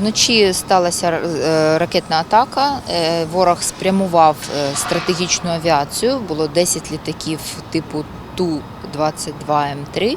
Вночі сталася е, ракетна атака. Е, Ворог спрямував е, стратегічну авіацію. Було 10 літаків типу Ту-22М3,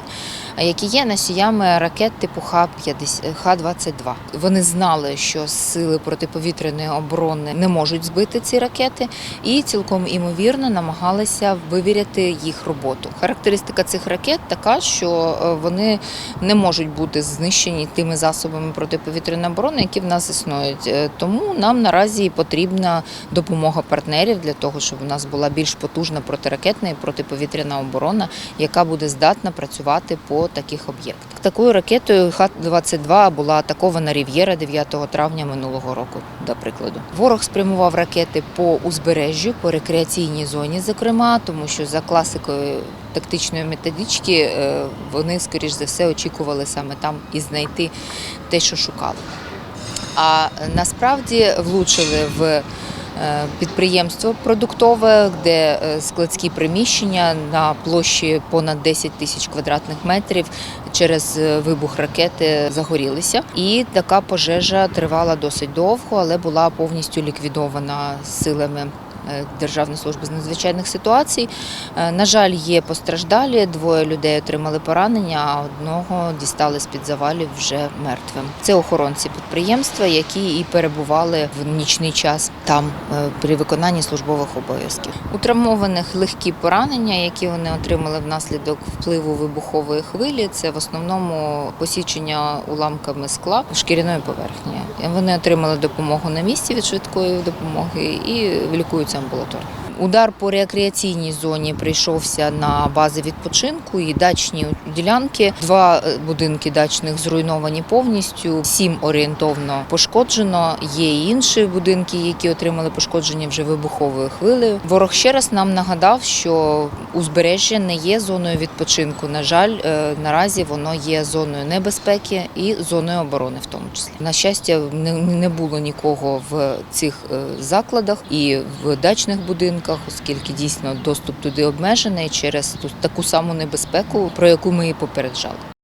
які є носіями ракет типу Х-50 Х-22. Вони знали, що сили протиповітряної оборони не можуть збити ці ракети, і цілком імовірно намагалися вивіряти їх роботу. Характеристика цих ракет така, що е, вони не можуть бути знищені тими засобами протиповітряної оборони, які в нас існують. Е, Тому нам наразі потрібна допомога партнерів для того, щоб у нас була більш потужна протиракетна і протиповітряна оборона, яка буде здатна працювати по таких об'єктах. Такою ракетою Х-22 була атакована Рів'єра 9 травня минулого року, до прикладу. Ворог спрямував ракети по узбережжю, по рекреаційній зоні, зокрема, тому що за класикою тактичної методички е, вони, скоріш за все, очікували саме там і знайти те, що шукали. А насправді влучили в підприємство продуктове, де е, складські приміщення на площі понад 10 тисяч квадратних метрів через е, вибух ракети загорілися. І така пожежа тривала досить довго, але була повністю ліквідована силами. е, Державної служби з надзвичайних ситуацій. Е, На жаль, є постраждалі. Двоє людей отримали поранення, а одного дістали з під завалів вже мертвим. Це охоронці підприємства, які і перебували в нічний час там е, при виконанні службових обов'язків. У травмованих легкі поранення, які вони отримали внаслідок впливу вибухової хвилі. Це в основному посічення уламками скла шкіряної поверхні. Вони отримали допомогу на місці від швидкої допомоги і лікуються амбулаторно. Удар по рекреаційній зоні прийшовся на бази відпочинку і дачні ділянки. Два е, будинки дачних зруйновані повністю, сім орієнтовно пошкоджено. Є і інші будинки, які отримали пошкодження вже вибуховою хвилею. Ворог ще раз нам нагадав, що узбережжя не є зоною відпочинку. На жаль, е, наразі воно є зоною небезпеки і зоною оборони, в тому числі. На щастя, не, було нікого в цих е, закладах і в дачних будинках, оскільки дійсно доступ туди обмежений через таку саму небезпеку, про яку ми і попереджали.